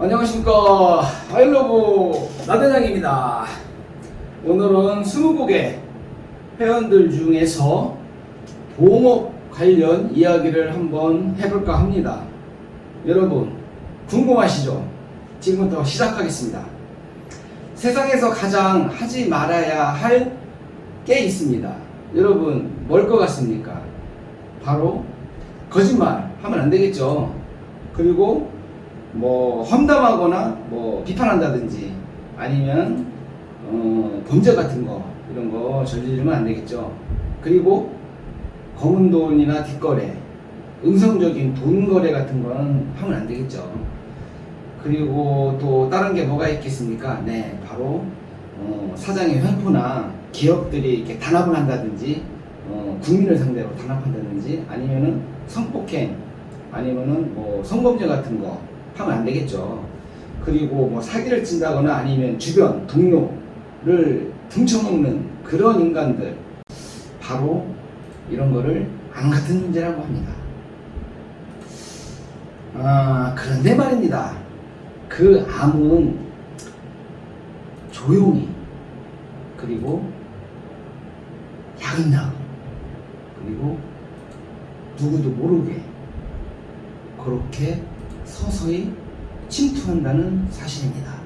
안녕하십니까. 아일러브 나대장입니다. 오늘은 20곡의 회원들 중에서 보험업 관련 이야기를 한번 해볼까 합니다. 여러분 궁금하시죠? 지금부터 시작하겠습니다. 세상에서 가장 하지 말아야 할 게 있습니다. 여러분 뭘 것 같습니까? 바로 거짓말 하면 안 되겠죠? 그리고 뭐 험담하거나 뭐 비판한다든지 아니면 어, 범죄 같은 거 이런 거 저지르면 안 되겠죠. 그리고 검은 돈이나 뒷거래, 음성적인 돈 거래 같은 거는 하면 안 되겠죠. 그리고 또 다른 게 뭐가 있겠습니까? 네, 바로 어, 사장의 횡포나 기업들이 이렇게 단합을 한다든지 어, 국민을 상대로 단합한다든지 아니면은 성폭행 아니면은 뭐 성범죄 같은 거 하면 안 되겠죠. 그리고 뭐 사기를 친다거나 아니면 주변 동료를 등쳐먹는 그런 인간들 바로 이런 거를 암 같은 문제라고 합니다. 아 그런데 말입니다. 그 암은 조용히 그리고 야금야금 그리고 누구도 모르게 그렇게 서서히 침투한다는 사실입니다.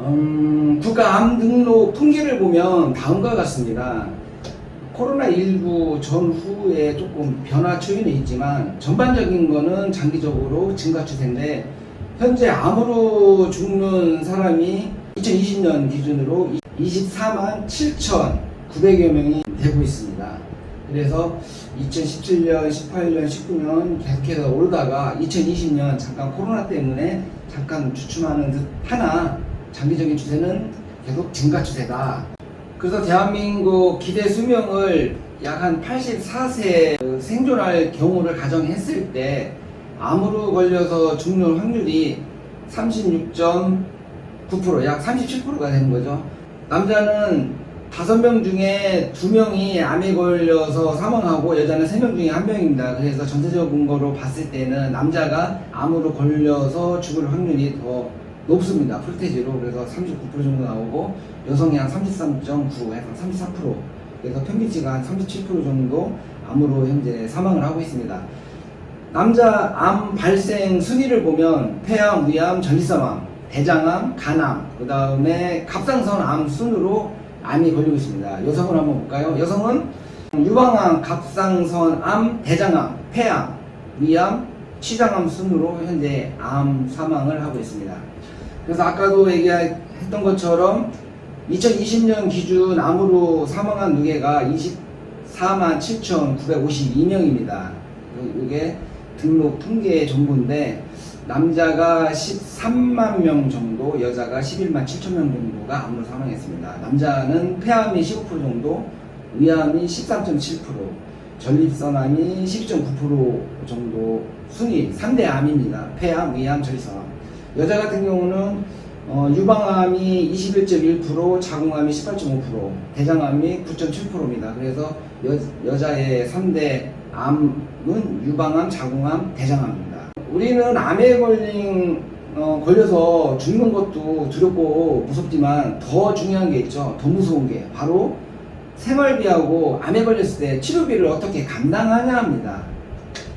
음, 국가암 등록 통계를 보면 다음과 같습니다. 코로나19 전후에 조금 변화 추이는 있지만 전반적인 거는 장기적으로 증가 추세인데 현재 암으로 죽는 사람이 2020년 기준으로 24만 7,900여 명이 되고 있습니다. 그래서 2017년, 18년, 19년 계속해서 오르다가 2020년 잠깐 코로나 때문에 잠깐 주춤하는 듯 하나 장기적인 추세는 계속 증가 추세다. 그래서 대한민국 기대 수명을 약 한 84세 생존할 경우를 가정했을 때 암으로 걸려서 죽는 확률이 36.9%, 약 37%가 되는 거죠. 남자는 다섯 명 중에 두 명이 암에 걸려서 사망하고 여자는 세 명 중에 한 명입니다. 그래서 전체적인 거로 봤을 때는 남자가 암으로 걸려서 죽을 확률이 더 높습니다. 프로테지로 그래서 39% 정도 나오고 여성이 한 33.9, 해서 34% 그래서 평균치가 한 37% 정도 암으로 현재 사망을 하고 있습니다. 남자 암 발생 순위를 보면 폐암, 위암, 전립선암, 대장암, 간암, 그 다음에 갑상선 암 순으로 암이 걸리고 있습니다. 여성을 한번 볼까요? 여성은 유방암, 갑상선 암, 대장암, 폐암, 위암, 치장암 순으로 현재 암 사망을 하고 있습니다. 그래서 아까도 얘기했던 것처럼 2020년 기준 암으로 사망한 누계가 24만 7,952명입니다. 이게 등록 통계 정보인데 남자가 13만 명 정도, 여자가 11만 7천 명 정도가 암으로 사망했습니다. 남자는 폐암이 15% 정도, 위암이 13.7%, 전립선암이 12.9% 정도 순위 3대 암입니다. 폐암, 위암, 전립선암. 여자 같은 경우는 어, 유방암이 21.1%, 자궁암이 18.5%, 대장암이 9.7%입니다. 그래서 여, 여자의 3대 암은 유방암, 자궁암, 대장암입니다. 우리는 암에 걸린 어, 걸려서 죽는 것도 두렵고 무섭지만 더 중요한 게 있죠. 더 무서운 게 바로 생활비하고 암에 걸렸을 때 치료비를 어떻게 감당하냐 합니다.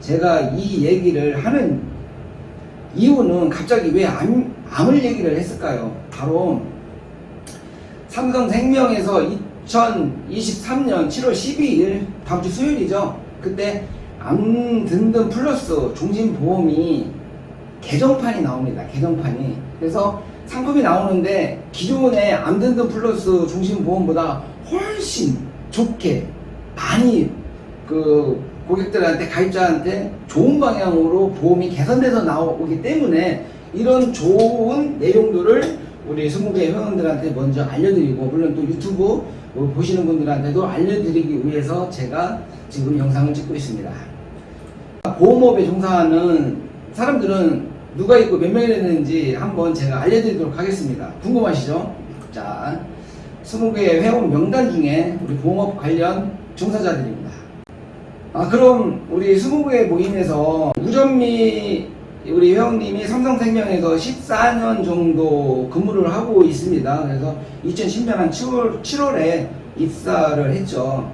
제가 이 얘기를 하는 이유는 갑자기 왜 암, 암을 얘기를 했을까요? 바로 삼성생명에서 2023년 7월 12일 다음 주 수요일이죠. 그때 암 든든 플러스 종신보험이 개정판이 나옵니다. 개정판이. 그래서 상품이 나오는데 기존의 암 든든 플러스 종신보험보다 훨씬 좋게 많이 그 고객들한테 가입자한테 좋은 방향으로 보험이 개선돼서 나오기 때문에 이런 좋은 내용들을 우리 스무개 회원들한테 먼저 알려드리고 물론 또 유튜브 보시는 분들한테도 알려드리기 위해서 제가 지금 영상을 찍고 있습니다. 보험업에 종사하는 사람들은 누가 있고 몇 명이 됐는지 한번 제가 알려드리도록 하겠습니다. 궁금하시죠? 자, 20개의 회원 명단 중에 우리 보험업 관련 종사자들입니다. 아, 그럼 우리 20개 모임에서 우전미 우리 회원님이 삼성생명에서 14년 정도 근무를 하고 있습니다. 그래서 2010년 7월, 7월에 입사를 했죠.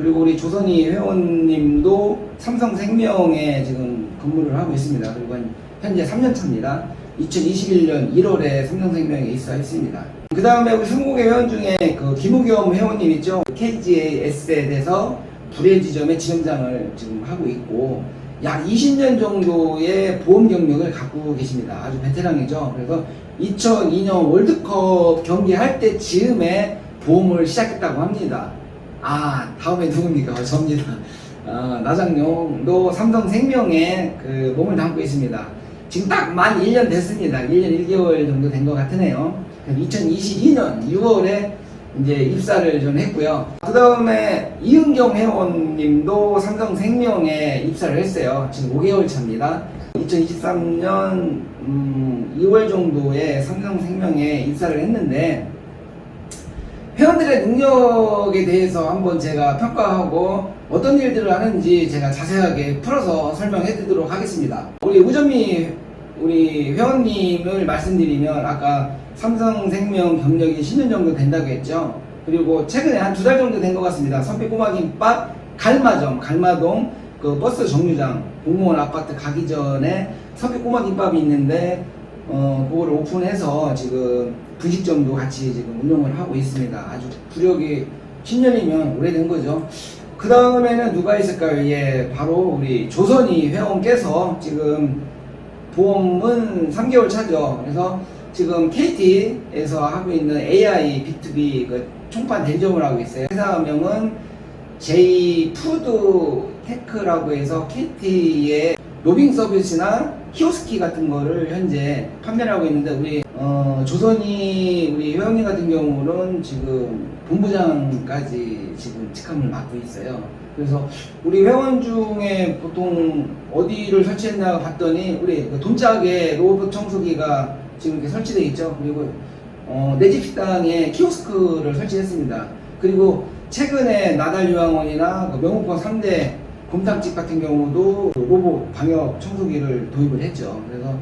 그리고 우리 조선이 회원님도 삼성생명에 지금 근무를 하고 있습니다. 그리고 현재 3년 차입니다. 2021년 1월에 삼성생명에 입사했습니다. 그 다음에 우리 20개 회원 중에 그 김우겸 회원님 있죠? KGS에 대해서 불의 지점의 지점장을 지금 하고 있고 약 20년 정도의 보험 경력을 갖고 계십니다. 아주 베테랑이죠. 그래서 2002년 월드컵 경기할 때 즈음에 보험을 시작했다고 합니다. 아, 다음에 누굽니까? 어, 접니다. 아, 나장용도 삼성생명에 그 몸을 담고 있습니다. 지금 딱 만 1년 됐습니다. 1년 1개월 정도 된 것 같으네요. 2022년 6월에 이제 입사를 좀 했고요. 그 다음에 이은경 회원님도 삼성생명에 입사를 했어요. 지금 5개월 차입니다. 2023년 2월 정도에 삼성생명에 입사를 했는데 회원들의 능력에 대해서 한번 제가 평가하고 어떤 일들을 하는지 제가 자세하게 풀어서 설명해 드리도록 하겠습니다. 우리 우점미 우리 회원님을 말씀드리면 아까 삼성생명 경력이 10년 정도 된다고 했죠. 그리고 최근에 한 두 달 정도 된 것 같습니다. 선비꼬마김밥 갈마점, 갈마동 그 버스 정류장 공무원 아파트 가기 전에 선비꼬마김밥이 있는데 어, 그거를 오픈해서 지금 분식점도 같이 지금 운영을 하고 있습니다. 아주 구력이 10년이면 오래된 거죠. 그 다음에는 누가 있을까요? 예, 바로 우리 조선이 회원께서 지금 보험은 3개월 차죠. 그래서 지금 KT에서 하고 있는 AI B2B 그 총판 대리점을 하고 있어요. 회사명은 J 푸드 테크라고 해서 KT의 로빙 서비스나 키오스키 같은 거를 현재 판매를 하고 있는데 우리 어, 조선이 우리 회원님 같은 경우는 지금 본부장까지 지금 직함을 맡고 있어요. 그래서 우리 회원 중에 보통 어디를 설치했나 봤더니 우리 그 돈짝에 로봇 청소기가 지금 이렇게 설치되어 있죠. 그리고 어, 내집 식당에 키오스크를 설치했습니다. 그리고 최근에 나달 유황원이나 그 명목과 3대 곰탕집 같은 경우도 로봇 방역 청소기를 도입을 했죠. 그래서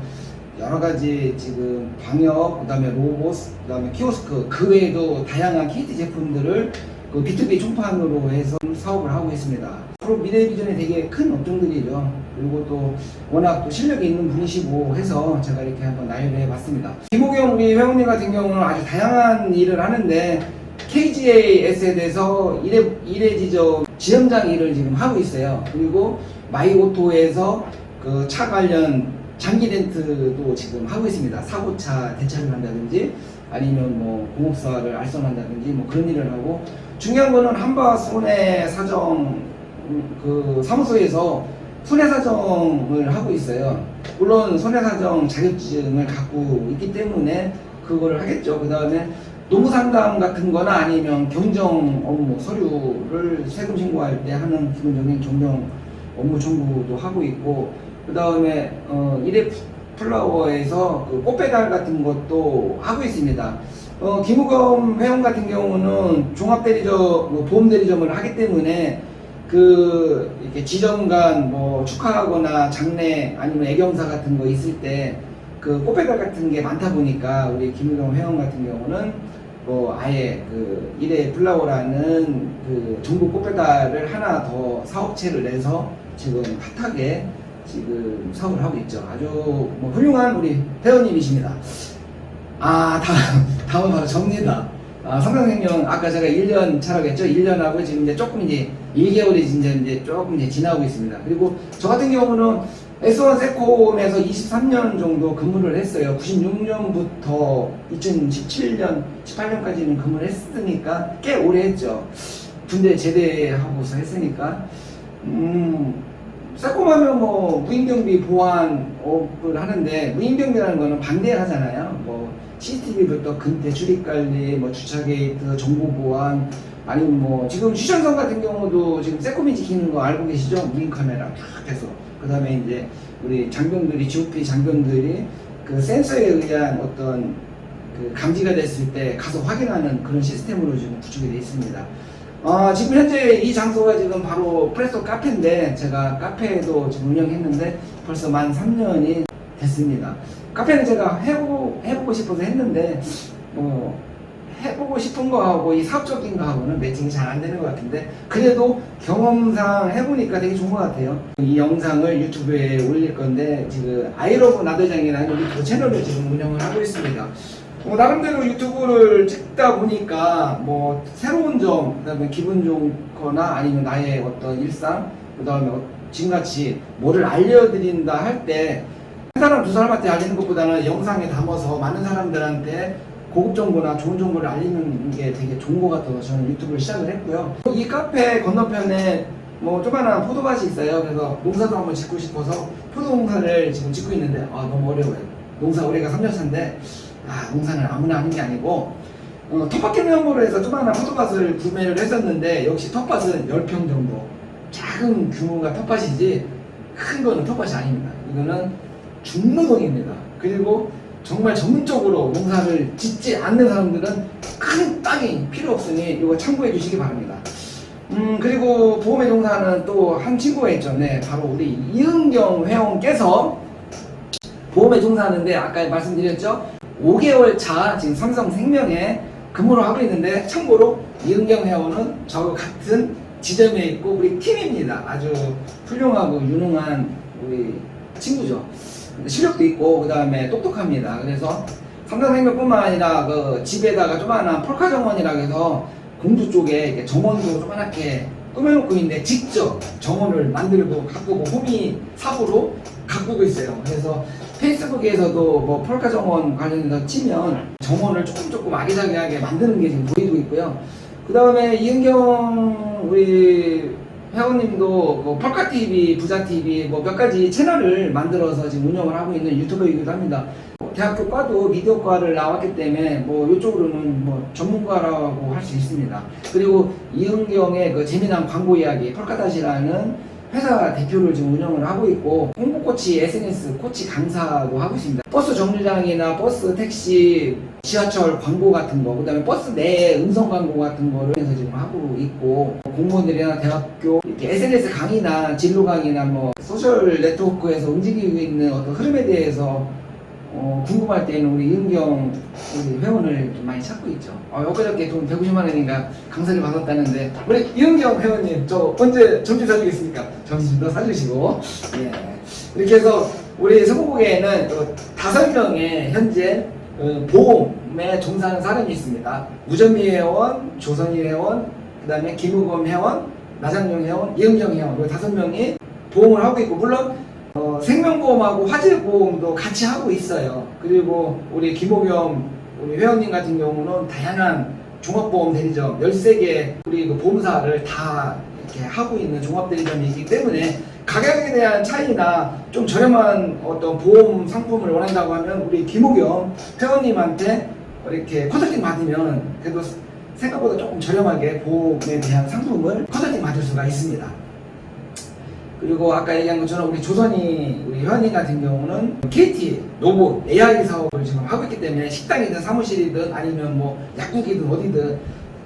여러 가지 지금 방역, 그 다음에 로봇, 그 다음에 키오스크, 그 외에도 다양한 KT 제품들을 그 B2B 총판으로 해서 사업을 하고 있습니다. 앞으로 미래 비전에 되게 큰 업종들이죠. 그리고 또 워낙 또 실력이 있는 분이시고 해서 제가 이렇게 한번 나열을 해봤습니다. 김호경 우리 회원님 같은 경우는 아주 다양한 일을 하는데 KGAS에 대해서 일회, 일회지점 지점장 일을 지금 하고 있어요. 그리고 마이오토에서 그 차 관련 장기 렌트도 지금 하고 있습니다. 사고차 대차를 한다든지 아니면 뭐 공업사를 알선한다든지 뭐 그런 일을 하고 중요한 거는 한바 손해 사정 음, 그 사무소에서 손해 사정을 하고 있어요. 물론 손해 사정 자격증을 갖고 있기 때문에 그거를 하겠죠. 그 다음에 노무 상담 같은 거나 아니면 경정 업무 서류를 세금 신고할 때 하는 기본적인 경정 업무 청구도 하고 있고 그 다음에 어, 일회 플라워에서 그 꽃배달 같은 것도 하고 있습니다. 어, 김우겸 회원 같은 경우는 종합 대리점, 뭐 보험 대리점을 하기 때문에 그 이렇게 지점간 뭐 축하하거나 장례 아니면 애경사 같은 거 있을 때 그 꽃배달 같은 게 많다 보니까 우리 김우겸 회원 같은 경우는 뭐 아예 그 일회 플라워라는 그 전국 꽃배달을 하나 더 사업체를 내서 지금 핫하게 지금 사업을 하고 있죠. 아주 뭐 훌륭한 우리 회원님이십니다. 아, 다음, 다음 바로 접니다. 아, 삼성생명, 아까 제가 1년 차라고 했죠? 1년하고 지금 이제 조금 이제 1개월이 이제, 이제 조금 이제 지나고 있습니다. 그리고 저 같은 경우는 S1 세콤에서 23년 정도 근무를 했어요. 96년부터 2017년, 18년까지는 근무를 했으니까 꽤 오래 했죠. 군대 제대하고서 했으니까. 음, 세콤 하면 뭐 무인경비 보안업을 하는데 무인경비라는 거는 방대하잖아요. 뭐 CCTV부터 근태 출입 관리, 뭐 주차 게이트, 정보 보안, 아니면 뭐 지금 휴전선 같은 경우도 지금 세콤이 지키는 거 알고 계시죠? 무인 카메라 탁 해서 그 다음에 이제 우리 장병들이 GOP 장병들이 그 센서에 의한 어떤 그 감지가 됐을 때 가서 확인하는 그런 시스템으로 지금 구축이 되어 있습니다. 어, 지금 현재 이 장소가 지금 바로 프레소 카페인데 제가 카페도 지금 운영했는데 벌써 만 3년이 됐습니다. 카페는 제가 해보고, 해보고 싶어서 했는데, 뭐, 해보고 싶은 거하고 이 사업적인 거하고는 매칭이 잘 안 되는 것 같은데, 그래도 경험상 해보니까 되게 좋은 것 같아요. 이 영상을 유튜브에 올릴 건데, 지금 아이러브 나대장이라는 유튜브 채널을 지금 운영을 하고 있습니다. 뭐 나름대로 유튜브를 찍다 보니까 뭐 새로운 점, 그다음에 기분 좋거나 아니면 나의 어떤 일상, 그다음에 어- 지금같이 뭐를 알려드린다 할 때 한 사람 두 사람한테 알리는 것보다는 영상에 담아서 많은 사람들한테 고급 정보나 좋은 정보를 알리는 게 되게 좋은 것 같아서 저는 유튜브를 시작을 했고요. 이 카페 건너편에 뭐 조그마한 포도밭이 있어요. 그래서 농사도 한번 짓고 싶어서 포도 농사를 지금 짓고 있는데 아 너무 어려워요. 농사 올해가 3년 차인데 아 농사는 아무나 하는 게 아니고 어, 텃밭 경영으로 해서 조그마한 포도밭을 구매를 했었는데 역시 텃밭은 10평 정도 작은 규모가 텃밭이지 큰 거는 텃밭이 아닙니다. 이거는 중노동입니다. 그리고 정말 전문적으로 농사를 짓지 않는 사람들은 큰 땅이 필요 없으니 이거 참고해 주시기 바랍니다. 음 그리고 보험의 종사는 또 한 친구가 있죠. 네, 바로 우리 이은경 회원께서 보험에 종사하는데 아까 말씀드렸죠. 5개월 차 지금 삼성생명에 근무를 하고 있는데 참고로 이은경 회원은 저와 같은 지점에 있고 우리 팀입니다. 아주 훌륭하고 유능한 우리 친구죠. 실력도 있고 그 다음에 똑똑합니다. 그래서 삼성생명뿐만 아니라 그 집에다가 조그마한 폴카 정원이라고 해서 공주 쪽에 이렇게 정원도 조그맣게 꾸며놓고 있는데 직접 정원을 만들고 가꾸고 호미 사부로 가꾸고 있어요. 그래서 페이스북에서도 뭐 폴카 정원 관련해서 치면 정원을 조금 조금 아기자기하게 만드는 게 지금 보이고 있고요. 그 다음에 이은경 우리 회원님도 뭐 펄카 TV, 부자 TV 뭐 몇 가지 채널을 만들어서 지금 운영을 하고 있는 유튜버이기도 합니다. 뭐 대학교과도 미디어과를 나왔기 때문에 뭐 이쪽으로는 뭐 전문가라고 할 수 있습니다. 그리고 이은경의 그 재미난 광고 이야기 펄카닷이라는 회사 대표를 지금 운영을 하고 있고 홍보 코치, SNS 코치 강사도 하고 있습니다. 버스 정류장이나 버스, 택시, 지하철 광고 같은 거, 그다음에 버스 내 음성 광고 같은 거를 해서 지금 하고 있고 공무원들이나 대학교 이렇게 SNS 강의나 진로 강의나 뭐 소셜 네트워크에서 움직이고 있는 어떤 흐름에 대해서 어, 궁금할 때는 우리 이은경 우리 회원을 좀 많이 찾고 있죠. 어, 엊그저께 돈 150만 원인가 강사를 받았다는데 우리 이은경 회원님 저 언제 점심 사주겠습니까? 점심도 사주시고 예. 이렇게 해서 우리 성공회에는 또 다섯 명의 현재 어, 보험에 종사하는 사람이 있습니다. 우전미 회원, 조선희 회원, 그 다음에 김우범 회원, 나장용 회원, 이은경 회원 이 다섯 명이 보험을 하고 있고 물론 어, 생명보험하고 화재보험도 같이 하고 있어요. 그리고 우리 김호겸 우리 회원님 같은 경우는 다양한 종합보험 대리점 13개 우리 그 보험사를 다 이렇게 하고 있는 종합대리점이기 때문에 가격에 대한 차이나 좀 저렴한 어떤 보험 상품을 원한다고 하면 우리 김호겸 회원님한테 이렇게 컨설팅 받으면 그래도 생각보다 조금 저렴하게 보험에 대한 상품을 컨설팅 받을 수가 있습니다. 그리고 아까 얘기한 것처럼 우리 조선이 우리 회원님 같은 경우는 KT 로봇 AI 사업을 지금 하고 있기 때문에 식당이든 사무실이든 아니면 뭐 약국이든 어디든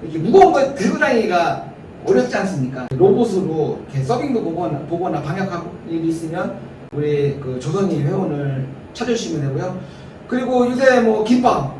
이렇게 무거운 거 들고 다니기가 어렵지 않습니까? 로봇으로 이렇게 서빙도 보거나, 보거나 방역하고 일이 있으면 우리 그 조선이 회원을 찾아주시면 되고요. 그리고 요새 뭐 김밥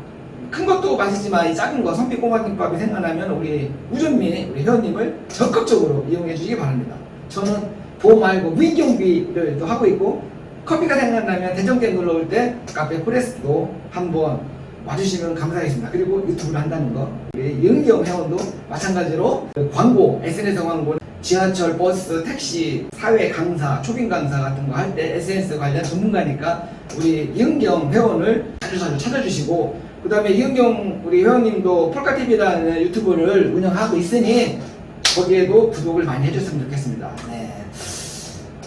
큰 것도 맛있지만 이 작은 거 선비 꼬마 김밥이 생각나면 우리 우전미 우리 회원님을 적극적으로 이용해 주시기 바랍니다. 저는 보험 말고 무인 경비를 또 하고 있고 커피가 생각나면 대전店놀러 올때 카페 프레스도 한번 와주시면 감사하겠습니다. 그리고 유튜브를 한다는 거 우리 이은경 회원도 마찬가지로 그 광고 SNS 광고 지하철, 버스, 택시, 사회 강사, 초빙 강사 같은 거 할 때 SNS 관련 전문가니까 우리 이은경 회원을 자주 자주 찾아주시고 그 다음에 이은경 우리 회원님도 폴카TV라는 유튜브를 운영하고 있으니 거기에도 구독을 많이 해줬으면 좋겠습니다. 네.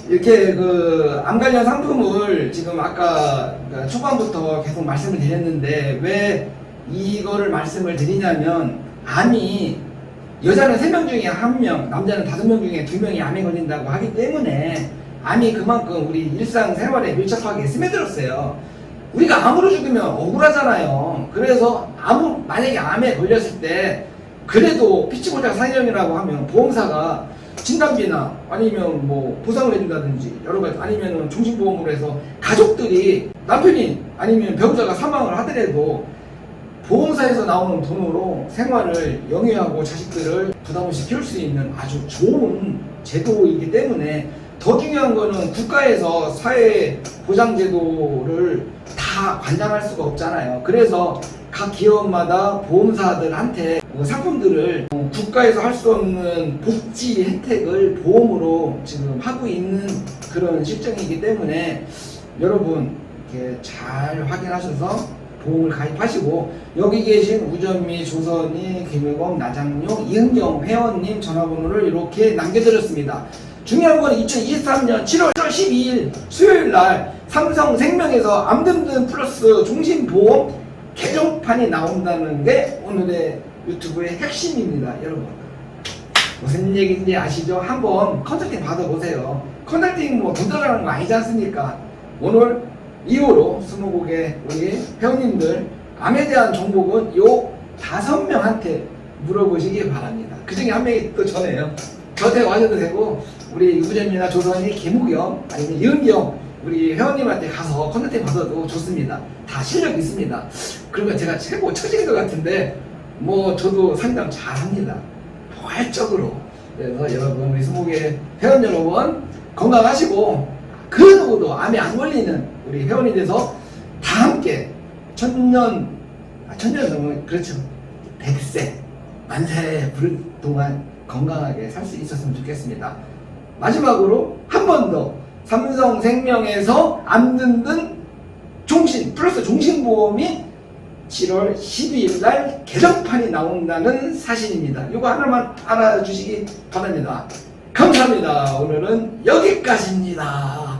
이렇게 그 암 관련 상품을 지금 아까 그 초반부터 계속 말씀을 드렸는데 왜 이거를 말씀을 드리냐면 암이 여자는 3명 중에 1명, 남자는 5명 중에 2명이 암에 걸린다고 하기 때문에 암이 그만큼 우리 일상생활에 밀접하게 스며들었어요. 우리가 암으로 죽으면 억울하잖아요. 그래서 암, 만약에 암에 걸렸을 때 그래도 피치고장 사형이라고 하면 보험사가 진단비나 아니면 뭐 보상을 해준다든지 여러 가지 아니면은 종신보험으로 해서 가족들이 남편이 아니면 배우자가 사망을 하더라도 보험사에서 나오는 돈으로 생활을 영위하고 자식들을 부담 없이 키울 수 있는 아주 좋은 제도이기 때문에 더 중요한 거는 국가에서 사회 보장 제도를 다 관장할 수가 없잖아요. 그래서 각 기업마다 보험사들한테 그 상품들을 어, 국가에서 할 수 없는 복지 혜택을 보험으로 지금 하고 있는 그런 실정이기 때문에 여러분 잘 확인하셔서 보험을 가입하시고 여기 계신 우전미, 조선희, 김일범, 나장용, 이은경 회원님 전화번호를 이렇게 남겨드렸습니다. 중요한 건 2023년 7월 12일 수요일 날 삼성생명에서 암든든 플러스 종신보험 개정 판이 나온다는 게 오늘의 유튜브의 핵심입니다, 여러분. 무슨 얘기인지 아시죠? 한번 컨설팅 받아보세요. 컨설팅 뭐 돈 들어가는 거 아니지 않습니까? 오늘 이후로 스무고개 우리 회원님들 암에 대한 정보는 요 다섯 명한테 물어보시기 바랍니다. 그 중에 한 명이 또 저네요. 저한테 와셔도 되고 우리 유부전이나 조선이 김우경 아니면 이은경 우리 회원님한테 가서 컨설팅 받아도 좋습니다. 다 실력 있습니다. 그러면 제가 최고 처지인 것 같은데 뭐 저도 상담 잘합니다. 포괄적으로. 그래서 여러분 우리 스무개 회원 여러분 건강하시고 그 누구도 암에 안 걸리는 우리 회원이 돼서 다 함께 천년 아, 천년 넘으면 그렇죠 백세 만세 부를 동안 건강하게 살 수 있었으면 좋겠습니다. 마지막으로 한 번 더 삼성생명에서 암 듣는 종신 플러스 종신보험이 7월 12일 날 개정판이 나온다는 사실입니다. 이거 하나만 알아주시기 바랍니다. 감사합니다. 오늘은 여기까지입니다.